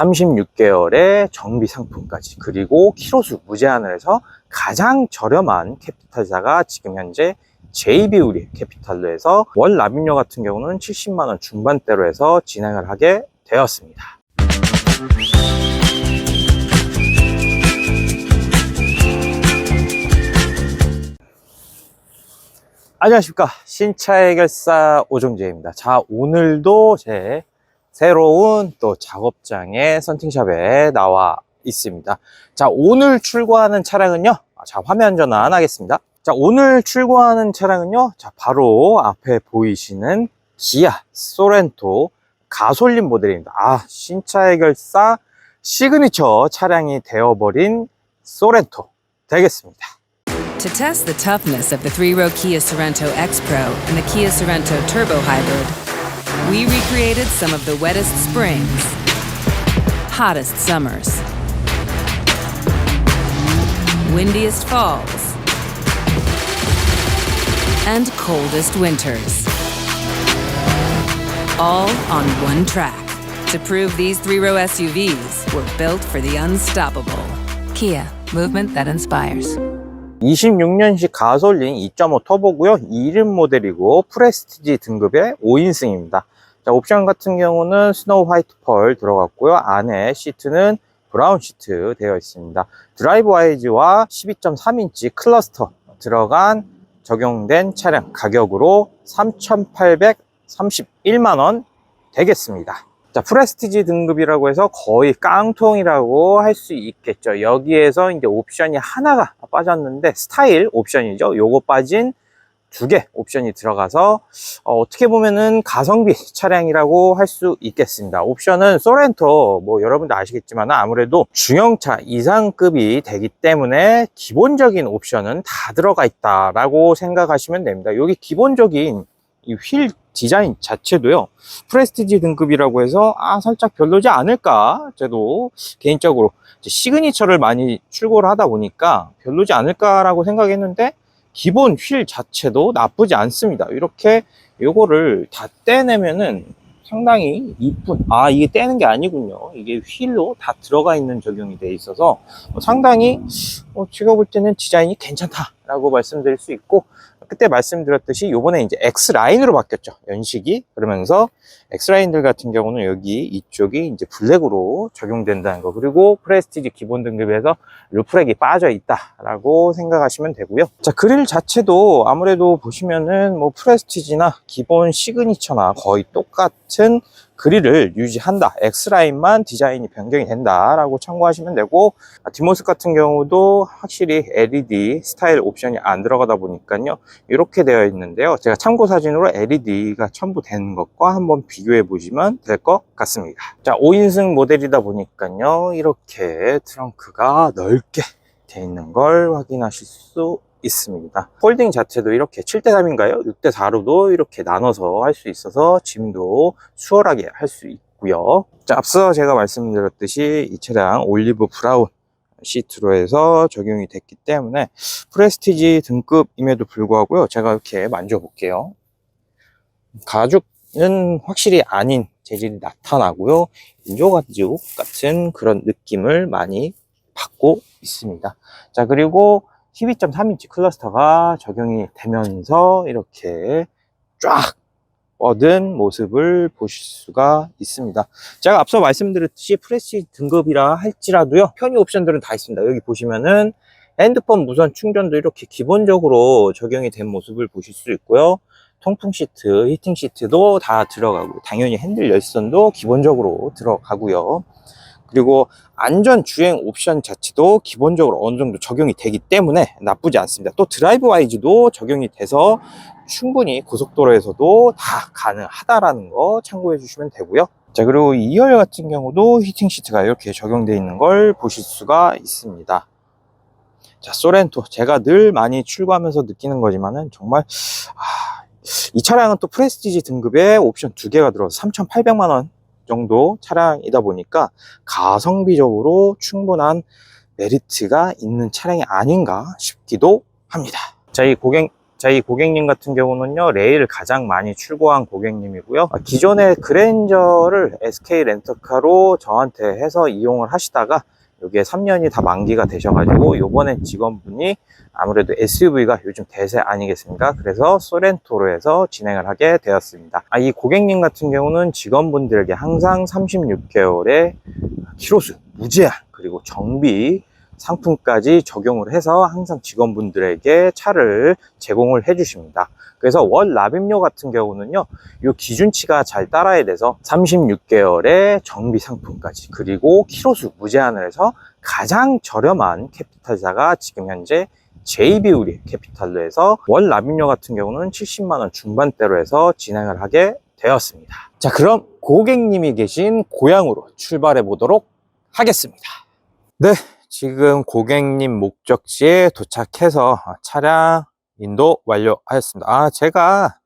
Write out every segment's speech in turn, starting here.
36개월의 정비 상품까지 그리고 키로수 무제한을 해서 가장 저렴한 캐피탈사가 지금 현재 JB우리 캐피탈로 해서 월 납입료 같은 경우는 70만원 중반대로 해서 진행을 하게 되었습니다. 안녕하십니까 신차 해결사 오정재입니다 자 오늘도 제 새로운 또 작업장의 선팅샵에 나와 있습니다. 자 오늘 출고하는 차량은요? 자 화면 전환 하겠습니다. 자 오늘 출고하는 차량은요? 자 바로 앞에 보이시는 기아 소렌토 가솔린 모델입니다. 아 신차 해결사 시그니처 차량이 되어버린 소렌토 되겠습니다. To test the toughness of the three row Kia Sorento X Pro and the Kia Sorento Turbo Hybrid, we recreated some of the wettest springs, hottest summers, windiest falls, and coldest winters. All on one track to prove these three row SUVs were built for the unstoppable. Kia, movement that inspires. 26년식 가솔린 2.5 터보고요. 이름 모델이고 프레스티지 등급의 5인승입니다. 자, 옵션 같은 경우는 스노우 화이트 펄 들어갔고요. 안에 시트는 브라운 시트 되어 있습니다. 드라이브 와이즈와 12.3인치 클러스터 들어간 적용된 차량 가격으로 3,831만 원 되겠습니다. 자, 프레스티지 등급이라고 해서 거의 깡통이라고 할 수 있겠죠. 여기에서 이제 옵션이 하나가 빠졌는데 스타일 옵션이죠. 요거 빠진 두 개 옵션이 들어가서 어, 떻게 보면은 가성비 차량이라고 할 수 있겠습니다. 옵션은 소렌토 뭐 여러분도 아시겠지만 아무래도 중형차 이상급이 되기 때문에 기본적인 옵션은 다 들어가 있다라고 생각하시면 됩니다. 여기 기본적인 이 휠 디자인 자체도요 프레스티지 등급이라고 해서 아 살짝 별로지 않을까? 저도 개인적으로 시그니처를 많이 출고를 하다 보니까 별로지 않을까라고 생각했는데 기본 휠 자체도 나쁘지 않습니다. 이렇게 요거를 다 떼내면은 상당히 이쁜 아 이게 떼는 게 아니군요. 이게 휠로 다 들어가 있는 적용이 돼 있어서 상당히 어, 제가 볼 때는 디자인이 괜찮다 라고 말씀드릴 수 있고 그때 말씀드렸듯이 요번에 이제 X라인으로 바뀌었죠. 연식이. 그러면서 X라인들 같은 경우는 여기 이쪽이 이제 블랙으로 적용된다는 거. 그리고 프레스티지 기본 등급에서 루프렉이 빠져 있다라고 생각하시면 되고요. 자, 그릴 자체도 아무래도 보시면은 뭐 프레스티지나 기본 시그니처나 거의 똑같은 그릴을 유지한다. X라인만 디자인이 변경이 된다라고 참고하시면 되고 아, 뒷모습 같은 경우도 확실히 LED 스타일 옵션이 안 들어가다 보니까요. 이렇게 되어 있는데요. 제가 참고 사진으로 LED가 첨부된 것과 한번 비교해 보시면 될 것 같습니다. 자, 5인승 모델이다 보니까요. 이렇게 트렁크가 넓게 되어 있는 걸 확인하실 수 있습니다. 폴딩 자체도 이렇게 7대3인가요? 6대4로도 이렇게 나눠서 할 수 있어서 짐도 수월하게 할 수 있고요. 자, 앞서 제가 말씀드렸듯이 이 차량 올리브 브라운 시트로 해서 적용이 됐기 때문에 프레스티지 등급임에도 불구하고요. 제가 이렇게 만져볼게요. 가죽은 확실히 아닌 재질이 나타나고요. 인조가죽 같은 그런 느낌을 많이 받고 있습니다. 자, 그리고 12.3인치 클러스터가 적용이 되면서 이렇게 쫙 뻗은 모습을 보실 수가 있습니다. 제가 앞서 말씀드렸듯이 프레시 등급이라 할지라도요, 편의 옵션들은 다 있습니다. 여기 보시면은 핸드폰 무선 충전도 이렇게 기본적으로 적용이 된 모습을 보실 수 있고요. 통풍 시트, 히팅 시트도 다 들어가고, 당연히 핸들 열선도 기본적으로 들어가고요. 그리고 안전 주행 옵션 자체도 기본적으로 어느 정도 적용이 되기 때문에 나쁘지 않습니다. 또 드라이브 와이즈도 적용이 돼서 충분히 고속도로에서도 다 가능하다라는 거 참고해 주시면 되고요. 자, 그리고 2열 같은 경우도 히팅 시트가 이렇게 적용되어 있는 걸 보실 수가 있습니다. 자, 소렌토. 제가 늘 많이 출고하면서 느끼는 거지만은 정말, 아, 이 차량은 또 프레스티지 등급에 옵션 두 개가 들어서 3,800만 원 정도 차량이다 보니까 가성비적으로 충분한 메리트가 있는 차량이 아닌가 싶기도 합니다. 자, 이 고객 자, 이 고객님 같은 경우는요, 레일 가장 많이 출고한 고객님이고요. 아, 기존의 그랜저를 SK 렌터카로 저한테 해서 이용을 하시다가 여기에 3년이 다 만기가 되셔가지고 요번엔 직원분이 아무래도 SUV가 요즘 대세 아니겠습니까? 그래서 소렌토로 해서 진행을 하게 되었습니다. 아, 이 고객님 같은 경우는 직원분들에게 항상 36개월의 키로수 무제한 그리고 정비 상품까지 적용을 해서 항상 직원분들에게 차를 제공을 해 주십니다. 그래서 월 납입료 같은 경우는요, 이 기준치가 잘 따라야 돼서 36개월의 정비 상품까지 그리고 키로수 무제한을 해서 가장 저렴한 캐피탈사가 지금 현재 JB우리 캐피탈로 해서 월 납입료 같은 경우는 70만원 중반대로 해서 진행을 하게 되었습니다. 자, 그럼 고객님이 계신 고향으로 출발해 보도록 하겠습니다. 네, 지금 고객님 목적지에 도착해서 차량 인도 완료하였습니다. 아, 제가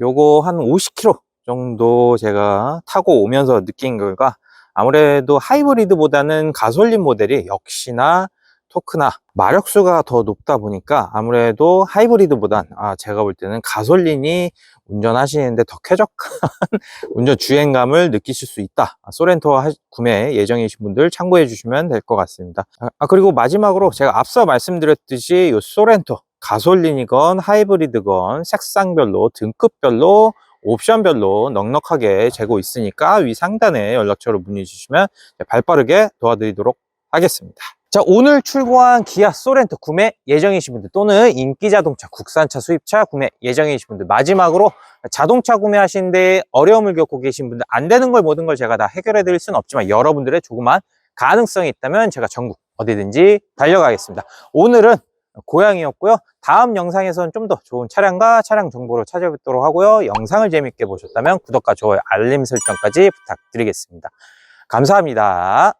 요거 한 50km 정도 제가 타고 오면서 느낀 결과 아무래도 하이브리드보다는 가솔린 모델이 역시나 토크나 마력수가 더 높다 보니까 아무래도 하이브리드보단 아, 제가 볼 때는 가솔린이 운전하시는데 더 쾌적한 운전 주행감을 느끼실 수 있다. 아, 소렌토 하- 구매 예정이신 분들 참고해 주시면 될 것 같습니다. 아, 그리고 마지막으로 제가 앞서 말씀드렸듯이 이 소렌토 가솔린이건 하이브리드건 색상별로 등급별로 옵션별로 넉넉하게 재고 있으니까 위 상단에 연락처로 문의 주시면 발빠르게 도와드리도록 하겠습니다. 자, 오늘 출고한 기아 소렌토 구매 예정이신 분들 또는 인기 자동차 국산차 수입차 구매 예정이신 분들 마지막으로 자동차 구매하시는데 어려움을 겪고 계신 분들 안 되는 걸 모든 걸 제가 다 해결해 드릴 수는 없지만 여러분들의 조그만 가능성이 있다면 제가 전국 어디든지 달려가겠습니다. 오늘은 고양이였고요. 다음 영상에서는 좀 더 좋은 차량과 차량 정보를 찾아뵙도록 하고요. 영상을 재밌게 보셨다면 구독과 좋아요, 알림 설정까지 부탁드리겠습니다. 감사합니다.